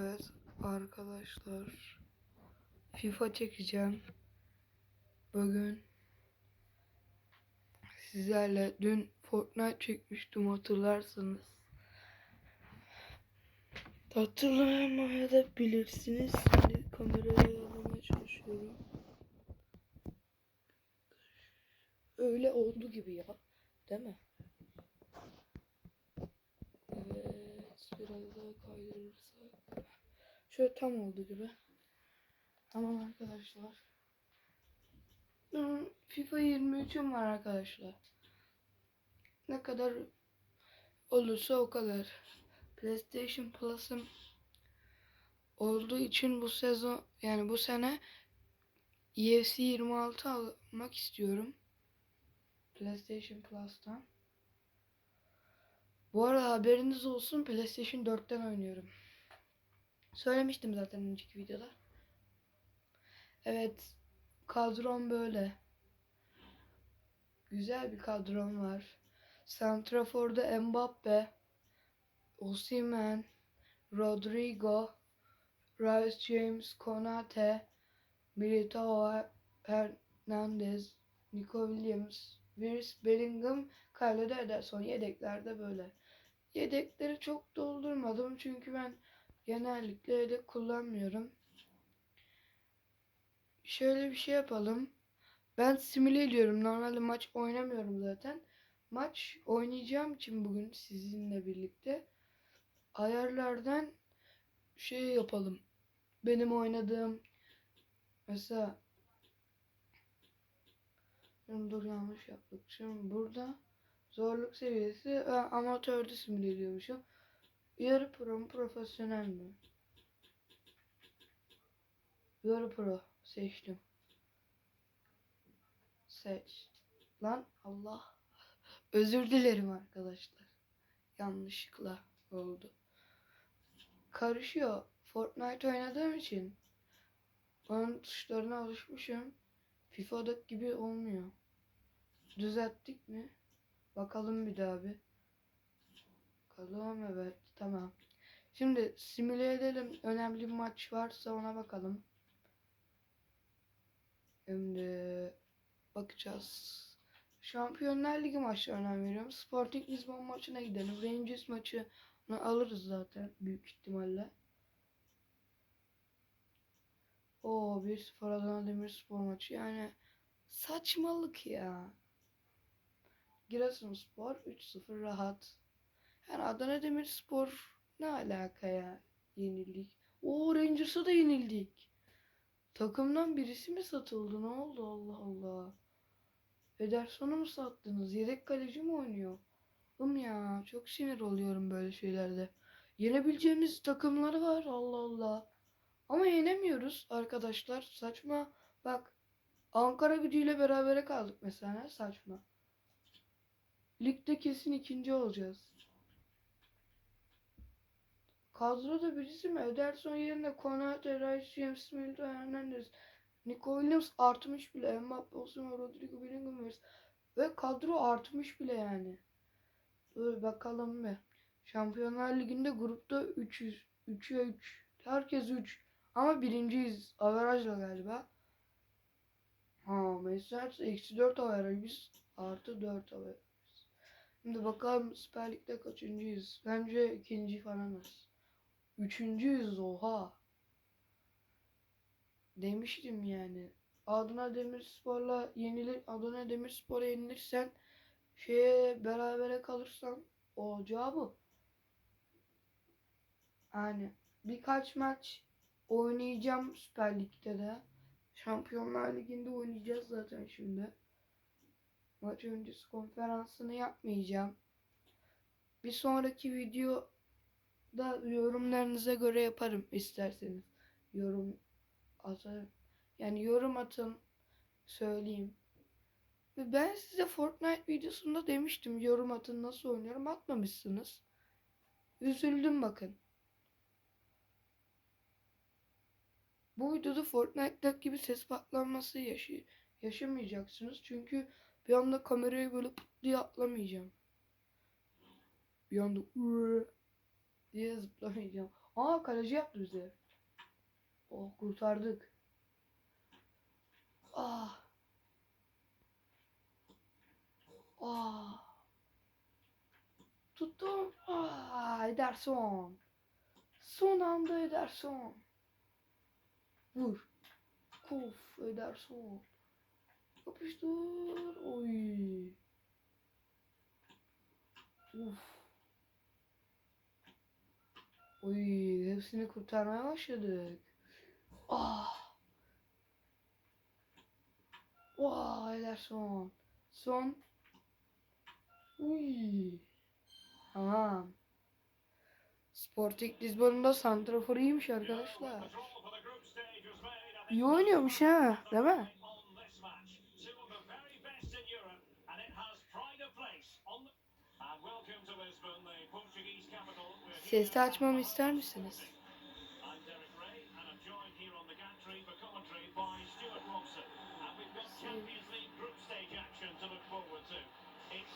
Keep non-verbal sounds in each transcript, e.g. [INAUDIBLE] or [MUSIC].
Evet arkadaşlar FIFA çekeceğim. Bugün sizlerle dün Fortnite çekmiştim hatırlarsınız. Hatırlamaya da bilirsiniz. Şimdi kamerayı alamaya çalışıyorum. Öyle oldu gibi ya. Değil mi? Evet. Biraz daha kaydırırsak. Şöyle tam oldu gibi. Tamam arkadaşlar. FIFA 23'üm var arkadaşlar. Ne kadar olursa o kadar. PlayStation Plus'ım olduğu için bu sezon yani bu sene UFC 26 almak istiyorum. PlayStation Plus'tan. Bu arada haberiniz olsun PlayStation 4'ten oynuyorum. Söylemiştim zaten önceki videoda. Evet. Kadrom böyle. Güzel bir kadrom var. Santrafor'da Mbappe, Osimhen, Rodrigo, Rice James, Konate, Militao, Hernandez, Nico Williams, Virs, Bellingham, kalede Ederson. Yedeklerde böyle. Yedekleri çok doldurmadım çünkü ben genellikle yedek kullanmıyorum. Şöyle bir şey yapalım. Ben simüle ediyorum. Normalde maç oynamıyorum zaten. Maç oynayacağım için bugün sizinle birlikte ayarlardan şey yapalım. Benim oynadığım mesela dur yanlış yaptık. Şimdi burada zorluk seviyesi amatörde simüle ediyormuşum. Yarı pro mu profesyonel mi? Yarı pro seçtim. Seç. Lan Allah. Özür dilerim arkadaşlar. Yanlışlıkla oldu. Karışıyor. Fortnite oynadığım için onun tuşlarına alışmışım. FIFA'daki gibi olmuyor. Düzelttik mi? Bakalım bir daha bir. Bakalım evet tamam. Şimdi simüle edelim. Önemli bir maç varsa ona bakalım. Şimdi bakacağız. Şampiyonlar Ligi maçlarına veriyorum. Sporting Lisbon maçına gidelim. Rangers maçı alırız zaten büyük ihtimalle. O 1-0 Adana Demirspor maçı yani saçmalık ya. Giresunspor 3-0 rahat. Yani Adana Demirspor ne alaka ya yenildik. O Rangers'a da yenildik. Takımdan birisi mi satıldı? Ne oldu Allah Allah. Ederson'u mu sattınız? Yedek kaleci mi oynuyor? Oğlum ya çok sinir oluyorum böyle şeylerde. Yenebileceğimiz takımları var Allah Allah. Ama yenemiyoruz arkadaşlar. Saçma. Bak Ankara gücüyle berabere kaldık mesela. Saçma. Ligde kesin ikinci olacağız. Kadroda birisi mi? Ederson yerine Konate, Rice, James, Milton, Hernandez, Nico Williams artmış bile. Mbappe, Osimhen, Rodrigo, Bellingham. Ve kadro artmış bile yani. Dur bakalım bir. Şampiyonlar Ligi'nde grupta 300, 3'e 3. Herkes 3. Ama birinciyiz. Averajla galiba. Ha Manchester eksi 4 averaj. Biz artı 4 averaj. Şimdi bakalım Süper Lig'de kaçıncıyız? Bence ikinci falanız. Üçüncüyüz oha. Demiştim yani. Adana Demirspor'la yenilir, Adana Demirspor'a yenilirsen şeye berabere kalırsan olacağı bu. Yani birkaç maç oynayacağım Süper Lig'de de. Şampiyonlar Ligi'nde oynayacağız zaten şimdi. Maç öncesi konferansını yapmayacağım. Bir sonraki videoda yorumlarınıza göre yaparım isterseniz. Yorum atarım. Yani yorum atın söyleyeyim. Ve ben size Fortnite videosunda demiştim yorum atın nasıl oynuyorum atmamışsınız. Üzüldüm bakın. Bu videoda Fortnite'daki gibi ses patlanması yaşı yaşamayacaksınız. Çünkü bir anda kamerayı böyle diye atlamayacağım. Bir anda diye zıplamayacağım. Aa kaleci yaptı bize. Oh kurtardık. Ah. Ah. Tuttum. Ah Ederson. Son anda Ederson. Vur. Kuf Ederson. Yapıştır. Oy. Uf. Oy, hepsini kurtarmaya başladık. Ah. Vay Ederson. Son. Uy. Tamam. Sporting Lisbon'un santrafor iyiymiş arkadaşlar. İyi oynuyormuş ha, değil mi?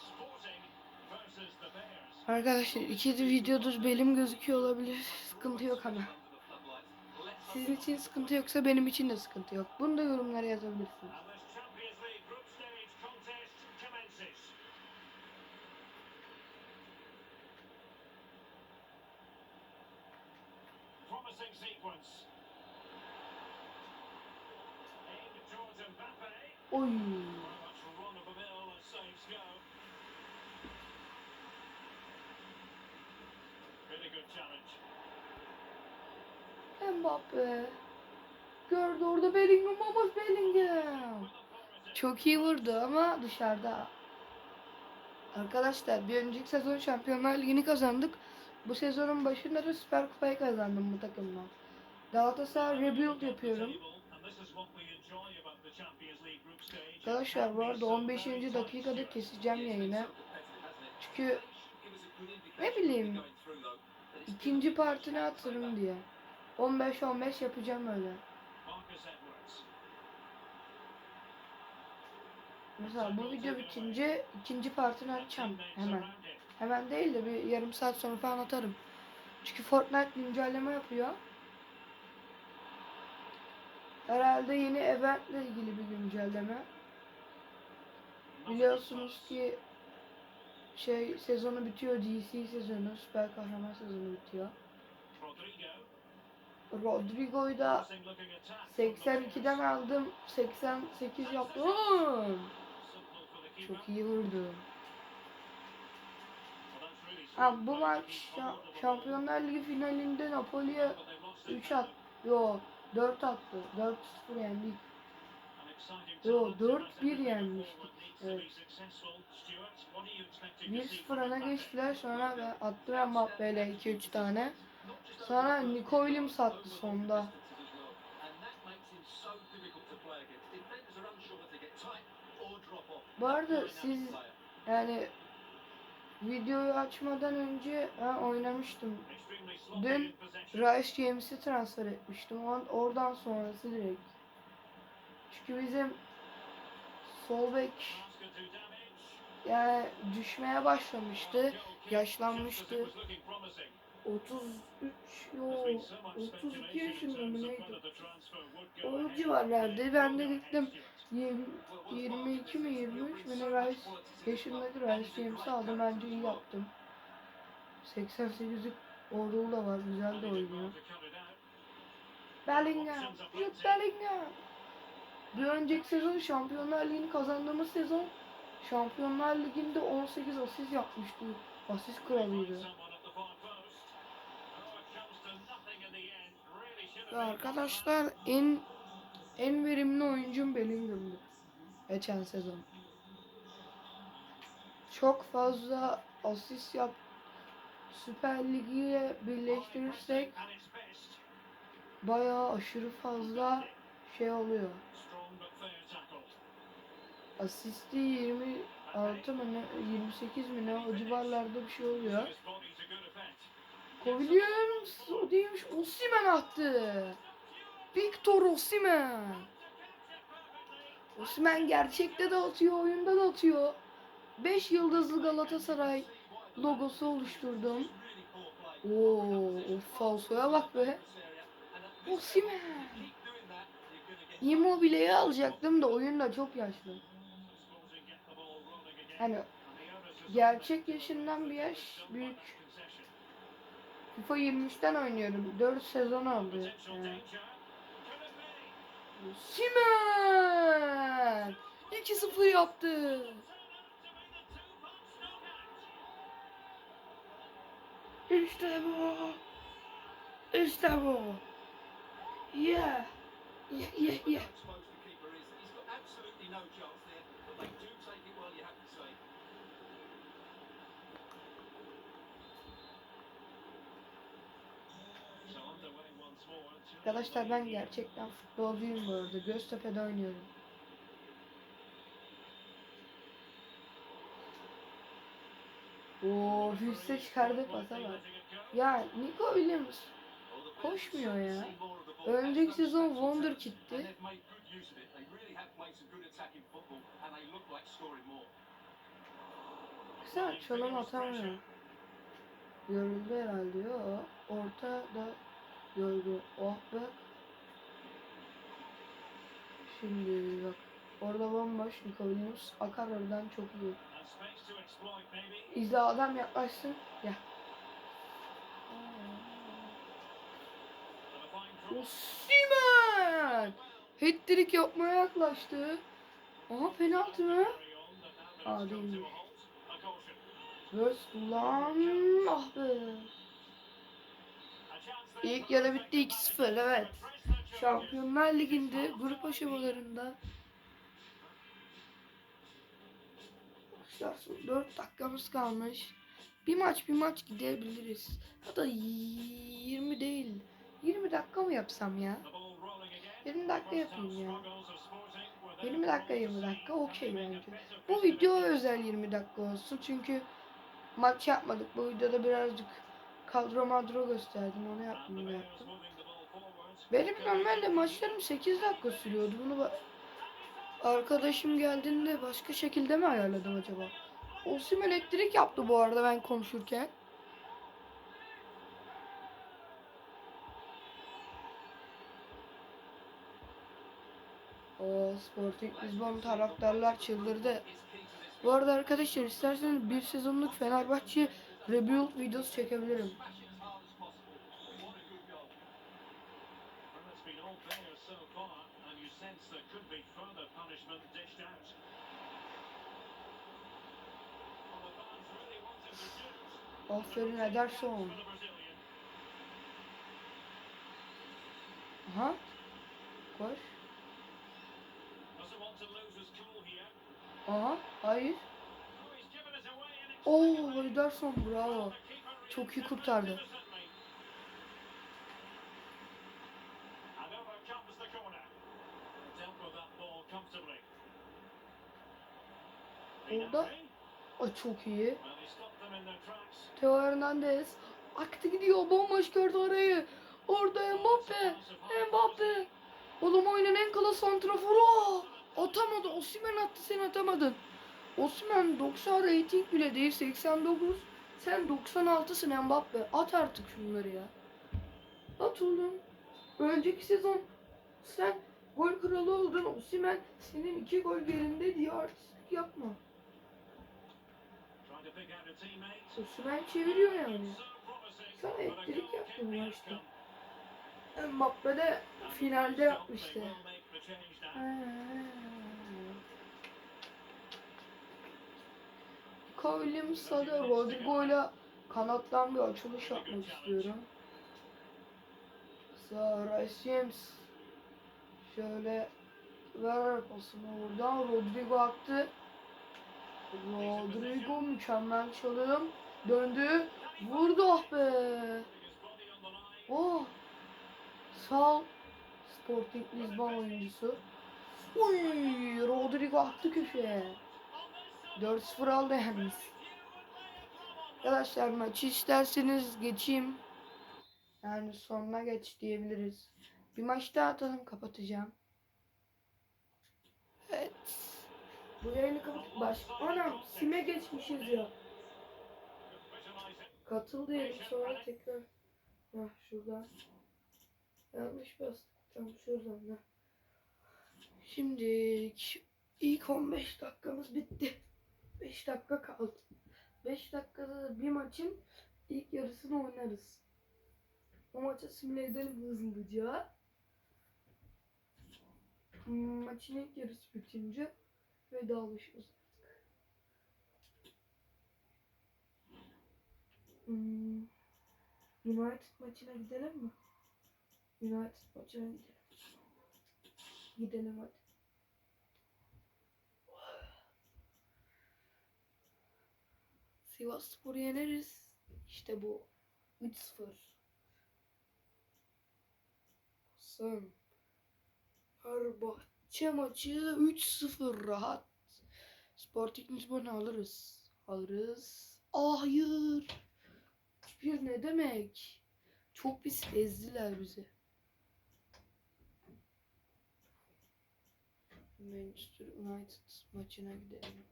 Sporting versus the Bears. Arkadaşlar iki de videodur belim gözüküyor olabilir. Sıkıntı yok ama. Sizin için sıkıntı yoksa benim için de sıkıntı yok. Bunu da yorumlara yazabilirsiniz. Promising sequence. Aimed towards Mbappe. Oy. Much run of the mill as saves go. Really good challenge. Mbappe. Gördü orada Bellingham ama Bellingham. Çok iyi vurdu ama dışarıda. Arkadaşlar bir önceki sezon Şampiyonlar Ligi'ni kazandık. Bu sezonun başında da Süper Kupayı kazandım bu takımla. Galatasaray rebuild yapıyorum. Arkadaşlar bu arada 15. dakikada keseceğim yayını. Çünkü ne bileyim ikinci partini atarım diye. 15-15 yapacağım öyle. Mesela bu video bitince ikinci partini açacağım hemen. Hemen değil de bir yarım saat sonra falan atarım. Çünkü Fortnite güncelleme yapıyor. Herhalde yeni eventle ilgili bir güncelleme. Biliyorsunuz ki şey sezonu bitiyor DC sezonu, süper kahraman sezonu bitiyor. Rodrigo. Rodrigo'yu da Passing looking attack. 82'den aldım, 88 yaptım. Çok iyi vurdu. Ha, bu maç şa- Şampiyonlar Ligi finalinde Napoli'ye But they've lost it. 3 at. Yo 4 attı. 4-0 yendik. Yo, talent, 4-1 and I think the yenmiştik. Evet. be successful. Stuart, what are you expecting to see 1-0 from öne geçtiler sonra ve attı Mbappe ile 2-3 tane. Sonra Nico Williams attı sonda. Bu arada siz yani videoyu açmadan önce ben oynamıştım. Dün. Rice James'i transfer etmiştim. On- Oradan sonrası direkt. Çünkü bizim sol bek yani düşmeye başlamıştı. Yaşlanmıştı. just as it was looking promising. 33 yo There's been so much 32 speculation in yaşında mı neydi? O civarlarda. Ben de gittim. Ahead, Stuart. 20, 22 mi 23 mi ne Rice yaşındaki Rice James'i aldım. Bence iyi yaptım. 88'lik Orul da var. Güzel de oynuyor. Bellingham. Jude Bellingham. Bir önceki sezon Şampiyonlar Ligi'ni kazandığımız sezon Şampiyonlar Ligi'nde 18 asist yapmıştı. Asist kralıydı. Arkadaşlar en en verimli oyuncum Bellingham'dı. Geçen sezon. Çok fazla asist yap. Süper Ligi ile birleştirirsek bayağı aşırı fazla şey oluyor. Asisti 26 mı ne, 28 mi ne o civarlarda bir şey oluyor. Williams o değilmiş Osimhen attı. Victor Osimhen. Osimhen gerçekte de atıyor, oyunda da atıyor. 5 yıldızlı Galatasaray logosu oluşturdum. Oo, o falsoya bak be. Osimhen. Immobile'yi alacaktım da oyun da çok yaşlı. Hani gerçek yaşından bir yaş büyük. FIFA 23'ten oynuyorum. 4 sezon oldu. Yani. Osimhen 2-0 yaptı. İşte bu. İşte bu. Yeah. Yeah, yeah, yeah. Arkadaşlar ben gerçekten futbolcuyum bu arada. Göztepe'de oynuyorum. Oo, Hüsse çıkardı pasa bak. Ya Nico Williams koşmuyor ya. Önceki sezon Wonder Kid'ti. Güzel çalım atamıyor. Yoruldu herhalde ya. Orta da yordu. Oh be. Şimdi bak. Orada bomboş Nico Williams. Akar oradan çok iyi. İzle adam yaklaşsın. Gel. Osimhen! Hat-trick yapmaya yaklaştı. Aha penaltı mı? Değilmiş. Burst ulan ah be. İlk yarı bitti 2-0 evet. Şampiyonlar Ligi'nde grup aşamalarında Arkadaşlar son 4 dakikamız kalmış. Bir maç bir maç gidebiliriz. Hatta 20 değil. 20 dakika mı yapsam ya? 20 dakika yapayım ya. 20 dakika 20 dakika okey bence. Bu video özel 20 dakika olsun çünkü maç yapmadık. Bu videoda birazcık kadro madro gösterdim. Onu yaptım bunu yaptım. Benim normalde maçlarım 8 dakika sürüyordu. Bunu arkadaşım geldiğinde başka şekilde mi ayarladım acaba? Osim elektrik yaptı bu arada ben konuşurken. O Sporting Lisbon taraftarlar çıldırdı. Bu arada arkadaşlar isterseniz bir sezonluk Fenerbahçe rebuild videosu çekebilirim. Aferin Ederson. Aha. Koş. Aha. Hayır. Oo Ederson bravo. Çok iyi kurtardı. Orada. O çok iyi. Teo Hernandez. Aktı gidiyor. Bomboş gördü orayı. Orada Mbappe. Mbappe. Oğlum oyunun en klas santraforu. Atamadı. Osimhen attı sen atamadın. Osimhen 90 rating bile değil 89. Sen 96'sın Mbappe. At artık şunları ya. At oğlum. Önceki sezon sen gol kralı oldun. Osimhen senin iki gol gerinde diye artistlik yapma. Osimhen çeviriyor yani. Sana elektrik yaptı bu maçta. Mbappe de finalde yapmıştı. Nico Williams'a da Rodrigo'yla kanattan bir açılış yapmak istiyorum. Sonra James şöyle ver pasını oradan Rodrigo attı. Rodrigo mükemmel çalım. Döndü. Vurdu ah be. Oh. Sağ. Sporting Lisbon oyuncusu. Uy, Rodrigo attı köşeye. 4-0 aldı yalnız. Arkadaşlar maçı isterseniz geçeyim. Yani sonuna geç diyebiliriz. Bir maç daha atalım kapatacağım. Evet. Bu yayını kapat. Baş... Anam sime geçmişiz ya. Katıl diyelim sonra tekrar. Hah şuradan. Yanlış bastık. Tam şuradan da. Şimdi ilk 15 dakikamız bitti. 5 dakika kaldı. 5 dakikada da bir maçın ilk yarısını oynarız. O maçı simüle edelim hızlıca. Hmm, Maçın ilk yarısı bitince vedalaşıyoruz artık. Hmm, United maçına gidelim mi? United maçına gidelim. Gidelim hadi. Sivas Spor'u yeneriz. İşte bu. 3-0. Son. Fenerbahçe maçı 3-0 rahat. Sporting Lisbon'u alırız. Alırız. Hayır. 3-1 ne demek? Çok pis ezdiler bizi. Manchester United maçına gidelim.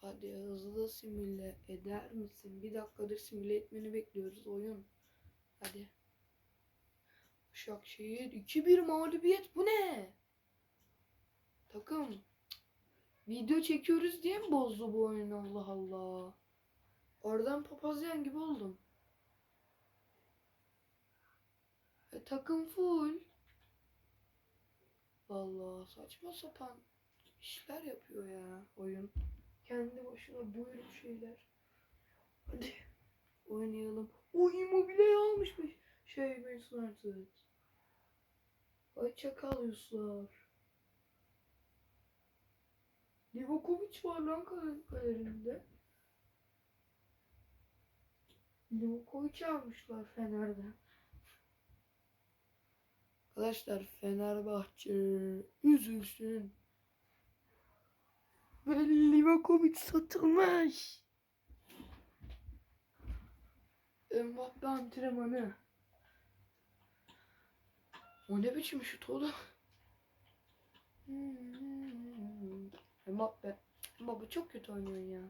Hadi hızlı simüle eder misin? Bir dakikadır simüle etmeni bekliyoruz oyun. Hadi. Başakşehir 2-1 mağlubiyet bu ne? Takım. Video çekiyoruz diye mi bozdu bu oyun Allah Allah. Oradan papazyan gibi oldum. E, takım full. Vallahi saçma sapan işler yapıyor ya başına buyruk şeyler. Hadi oynayalım. O immobile almış bir şey Manchester United. Ay çakal Yusuflar. Livakovic var lan kale- kalerinde. Livakovic almışlar Fener'den. Arkadaşlar Fenerbahçe üzülsün. Ve Livakovic satılmış. Mbappe antrenmanı. O ne biçim şut oğlum? Hmm. Mbappe. Mbappe çok kötü oynuyor ya.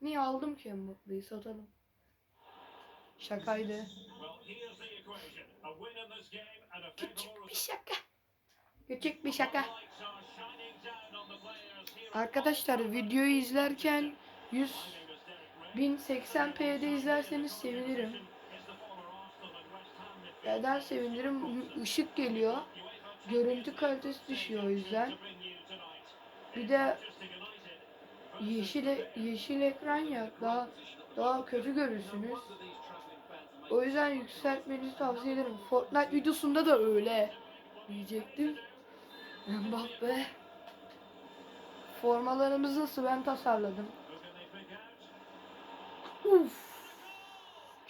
Niye aldım ki Mbappe'yi satalım. Şakaydı. Küçük bir şaka. Küçük bir şaka. Arkadaşlar videoyu izlerken 100 My name is Derek Ray. 1080p'de izlerseniz sevinirim. Neden sevinirim? Işık geliyor. Görüntü kalitesi düşüyor o yüzden. Bir de yeşil yeşil ekran ya daha daha kötü görürsünüz. O yüzden yükseltmenizi tavsiye ederim. Fortnite videosunda da öyle diyecektim. [LAUGHS] Mbappe. Formalarımızı nasıl ben tasarladım. Uf.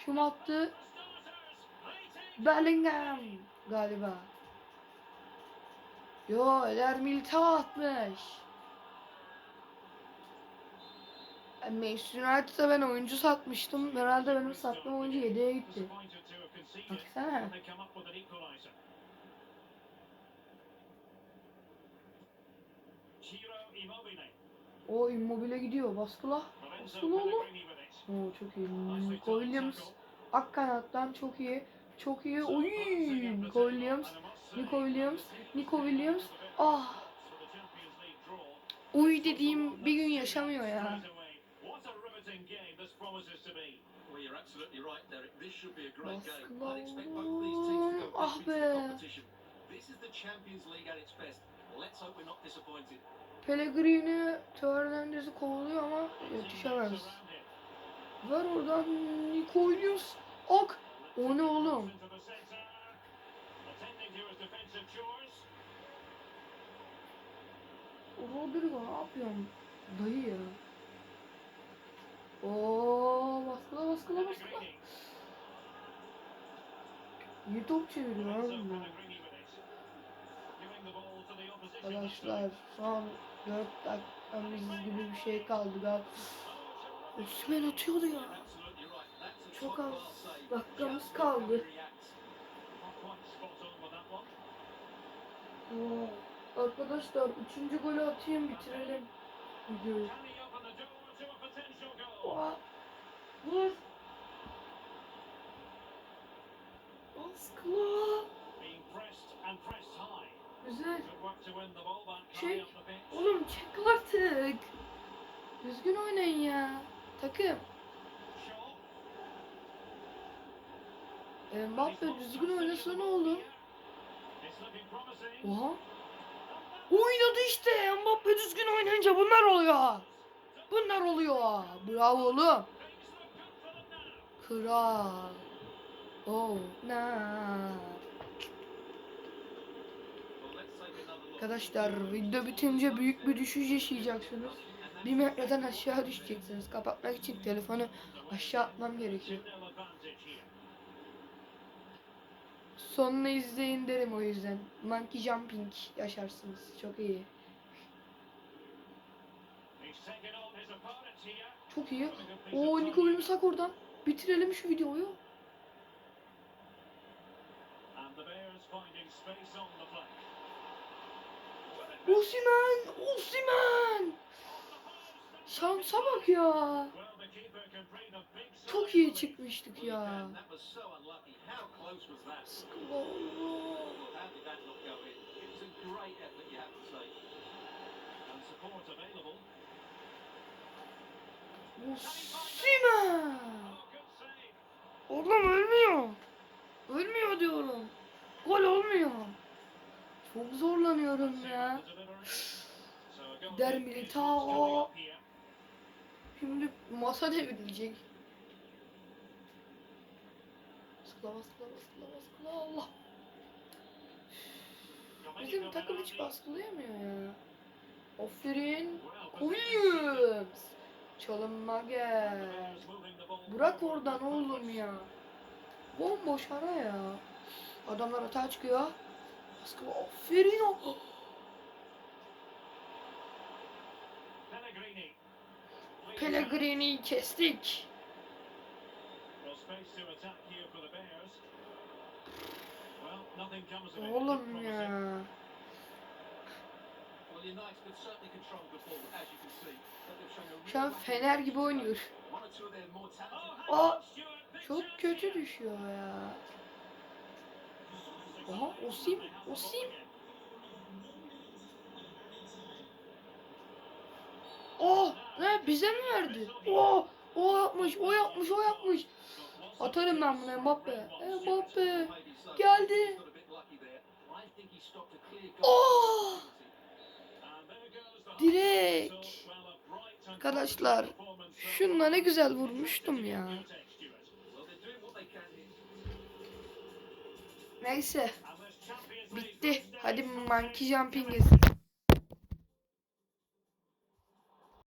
Kim attı? Bellingham galiba. Yo Eder Militao atmış. Ben Manchester United'a ben oyuncu satmıştım. Herhalde benim sattığım oyuncu yedeğe gitti. Baksana. O immobile gidiyor. Baskıla. Baskıla oğlum. Oo çok iyi. Williams. Ak kanattan çok iyi. Çok iyi. Oy! Nico Williams. Nico Williams. Nico Williams. Ah! Uy dediğim bir gün yaşamıyor ya. What a riveting game this promises to be. Well, you're absolutely right, Derek. This should be a great game. Baskılar. I expect both these teams to go Ah be. This is the Champions League at its best. Let's hope we're not disappointed. Pellegrini Teo Hernandez'i kovalıyor ama yetişemez. Ver oradan Nico Williams. Ok! O ne oğlum? Rodrigo ne yapıyorsun? Dayı ya. Oo baskıla baskıla baskıla. İyi top çeviriyor abi bu. Pellegrini with it. Giving the ball to the opposition. Arkadaşlar son 4 dakikamız gibi bir şey kaldı galiba. Osman atıyordu ya. Çok az dakikamız kaldı. Oo. Arkadaşlar 3. golü atayım bitirelim videoyu. Can he open the door to a potential goal? Oha. Vur. ver. Good work to win the ball back Şey, high up the pitch. Oğlum çek artık. Düzgün oynayın ya. Takım. Mbappe düzgün. It's looking promising. Oha. Oynadı işte. Mbappe düzgün oynayınca bunlar oluyor. Bunlar oluyor. Bravo oğlum. Kral. Oh, na. Arkadaşlar video bitince büyük bir düşüş yaşayacaksınız. Bir metreden aşağı düşeceksiniz. Kapatmak için telefonu aşağı atmam gerekiyor. 2-0 advantage here. Sonunu izleyin derim o yüzden. Monkey jumping yaşarsınız. Çok iyi. Çok iyi. Touch. Niko Williamsak oradan. Bitirelim şu videoyu. Osimen! Osimen! Şansa bak ya. Çok iyi çıkmıştık ya. Allah. Oğlum ölmüyor. Ölmüyor diyorum. Gol olmuyor. Çok zorlanıyorum ya. Der Militao. Şimdi masa devrilecek. Baskıla baskıla baskıla baskıla Allah. Bizim takım hiç baskılayamıyor ya. Aferin. Williams. Çalınma gel. Bırak oradan oğlum ya. Bomboş ara ya. Adamlar atağa çıkıyor. Baskı aferin o. But they've shown a Şu an Fener gibi oynuyor. Big Çok kötü düşüyor ya. Aha Osim, Osim. Oh, ne bize mi verdi? Oh, o yapmış, o yapmış, o yapmış. Atarım ben bunu Mbappe. Mbappe. Geldi. Oh! Direkt. Arkadaşlar, Şunla ne güzel vurmuştum ya. Neyse. Bitti. Hadi monkey jumping